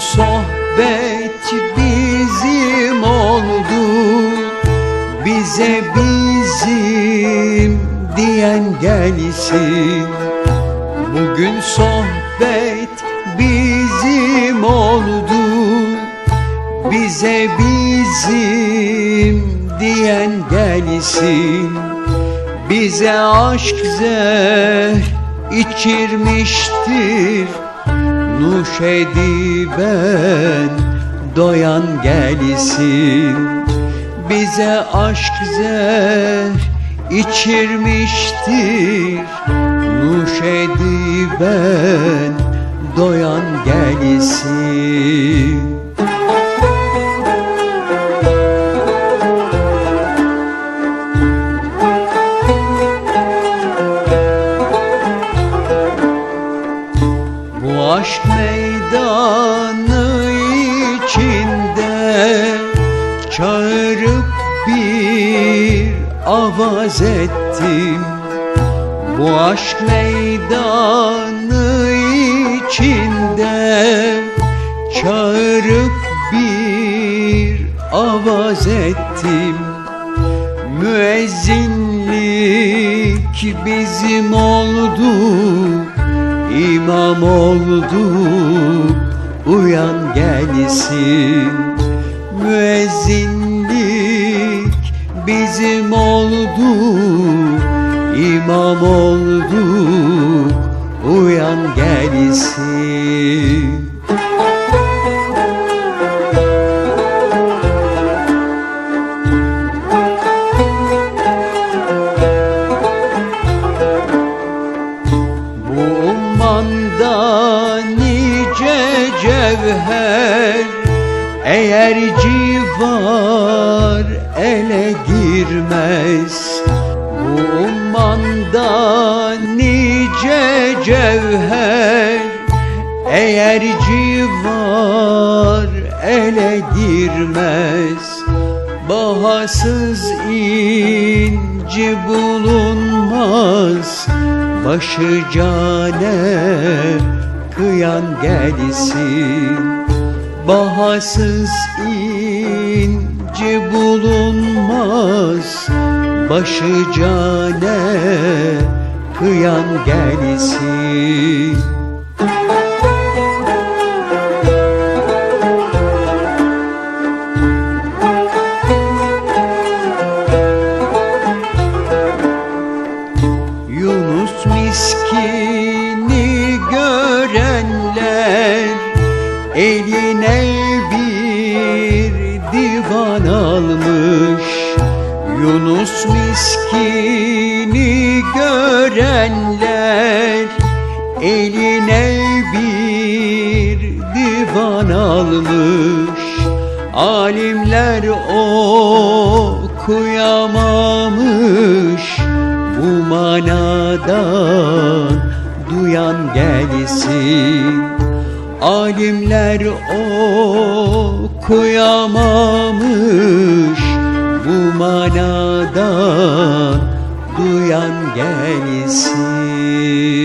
sohbet bizim oldu. Bize bizim diyen gelsin. Bugün sohbet bizim oldu. Bize bizim diyen gelsin. Bize aşk zer içirmiştir Nuş ediben doyan gelsin. Bize aşk zer içirmiştir. Nuş ediben doyan gelsin aşk meydanı içinde Çağırıp bir avaz ettim. Bu aşk meydanı içinde Çağırıp bir avaz ettim. Müezzinlik bizim oldu İmam oldu. Uyan gelsin. Müezzinlik bizim oldu. İmam oldu. Uyan gelsin cevher Eğer civar ele girmez Bu ummanda nice cevher Eğer civar ele girmez Bahasız inci bulunmaz Başı cane kıyan gelsin. Bahasız inci bulunmaz Başı cane kıyan gelsin Eline bir divan almış Yunus miskini görenler Eline bir divan almış. Alimler okuyamamış bu manadan duyan gelsin Alimler okuyamamış bu manadan duyan gelsin